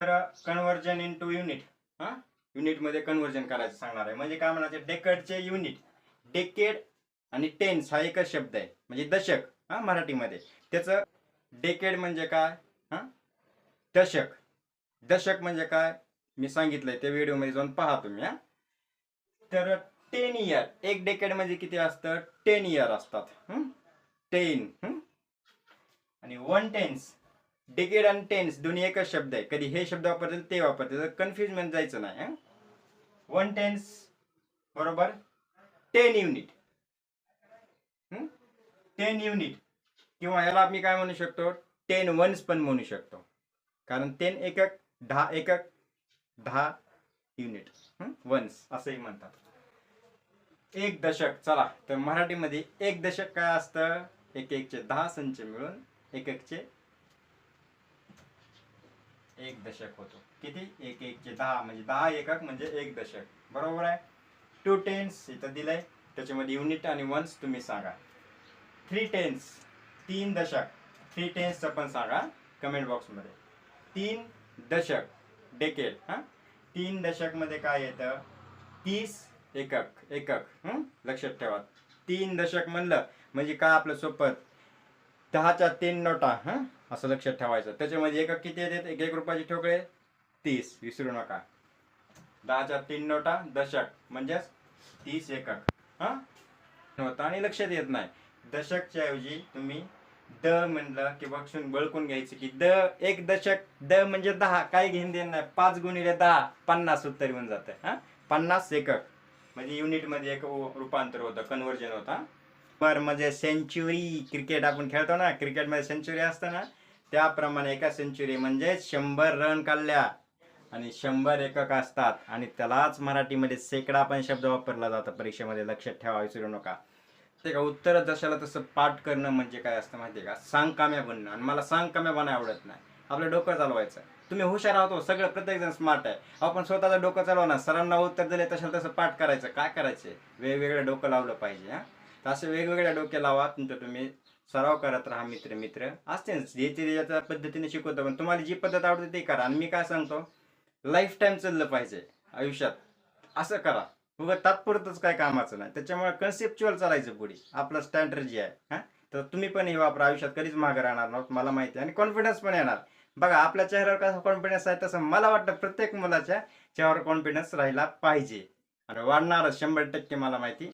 तर conversion in to unit हा युनिटमध्ये कन्व्हर्जन करायचं सांगणार आहे. म्हणजे काय म्हणायचं? डेकेडचे युनिट डेकेड आणि टेन्स हा एकच शब्द आहे. म्हणजे दशक हा मराठीमध्ये. त्याचं डेकेड म्हणजे काय? हा? दशक. दशक म्हणजे काय? मी सांगितलंय त्या व्हिडिओमध्ये जाऊन पहा तुम्ही हा? तर टेन इयर एक डेकेड म्हणजे किती असतं? टेन इयर असतात. टेन आणि वन टेन्स डेकेड आणि टेन्स दोन्ही एकच शब्द आहे. कधी हे शब्द वापरतील ते वापरतील. तर कन्फ्युजमेंट जायचं नाही वन टेन्स बरोबर? टेन युनिट टेन युनिट किंवा याला मी काय म्हणू शकतो? टेन वन्स पण म्हणू शकतो. कारण टेन एकक दहा एकक दहा युनिट वन्स असंही म्हणतात. एक दशक चला. तर मराठीमध्ये एक दशक काय असतं? एक एकचे दहा संच मिळून एक एकचे एक दशक होतो. किती? एक एकचे दहा. म्हणजे दहा एकक म्हणजे एक दशक. बरोबर आहे? टू टेन्स इथं दिलंय. त्याच्यामध्ये युनिट आणि वन्स तुम्ही सांगा. थ्री टेन्स तीन दशक. थ्री टेन्सचं पण सांगा कमेंट बॉक्समध्ये तीन दशक. डेकेड हां? तीन दशकमध्ये काय येतं? तीस एकक. एकक लक्षात ठेवा. तीन दशक म्हणलं म्हणजे काय आपलं सोपत दहाच्या तीन नोटा हं? असं लक्षात ठेवायचं. त्याच्यामध्ये एका किती येतात? एक एक रुपयाचे ठोकळे. तीस. विसरू नका. दहाच्या तीन नोटा दशक. म्हणजेच तीस एकक. हा? होता आणि लक्षात येत नाही. दशकच्या ऐवजी तुम्ही द म्हणलं की बघून बळकून घ्यायचं की द एक दशक द म्हणजे दहा. काय घेऊन देणार नाही. पाच गुणिले दहा पन्नास उत्तर येऊन जातं. हा? पन्नास एकक. म्हणजे युनिटमध्ये एक रूपांतर होतं. कन्व्हर्जन होता. बरं म्हणजे सेंचुरी क्रिकेट आपण खेळतो ना क्रिकेटमध्ये सेंचुरी असतं ना त्याप्रमाणे एका सेंचुरी म्हणजे शंभर रन काढल्या. आणि शंभर एकक असतात. आणि त्यालाच मराठीमध्ये सेकडा पण शब्द वापरला जातो. परीक्षेमध्ये लक्षात ठेवा विसरू नका. ते का उत्तर जशाला तसं पाठ करणं म्हणजे काय असतं माहिती आहे का? सांग काम्या बनणं. आणि मला सांग काम्या बनाय आवडत नाही. आपलं डोकं चालवायचं. तुम्ही हुशार आहोत हो, सगळं प्रत्येकजण स्मार्ट आहे. आपण स्वतःचं डोकं चालवणार. सरांना उत्तर दिले तशाला तसं पाठ करायचं. काय करायचं? वेगवेगळं डोकं लावलं पाहिजे हा. तर असे वेगवेगळ्या डोक्या लावा तुमचं तुम्ही सराव करत राहा मित्र मित्र असते जे ते ज्याच्या पद्धतीने शिकवतो पण तुम्हाला जी पद्धत आवडते ती करा. आणि मी काय सांगतो लाईफ टाईम चाललं पाहिजे आयुष्यात. असं करा. उगा तात्पुरतच काय कामाचं नाही. त्याच्यामुळे कन्सेप्च्युअल चालायचं पुढे. आपलं स्टँडर्ड आहे हा? तर तुम्ही पण हे वापरा. आयुष्यात कधीच मागे राहणार नव्हतं मला माहिती आहे. आणि कॉन्फिडन्स पण येणार. बघा आपल्या चेहऱ्यावर कसा कॉन्फिडन्स आहे तसं मला वाटतं प्रत्येक मुलाच्या चेहऱ्यावर कॉन्फिडन्स राहिला पाहिजे. आणि वाढणारच. शंभर टक्के मला माहिती.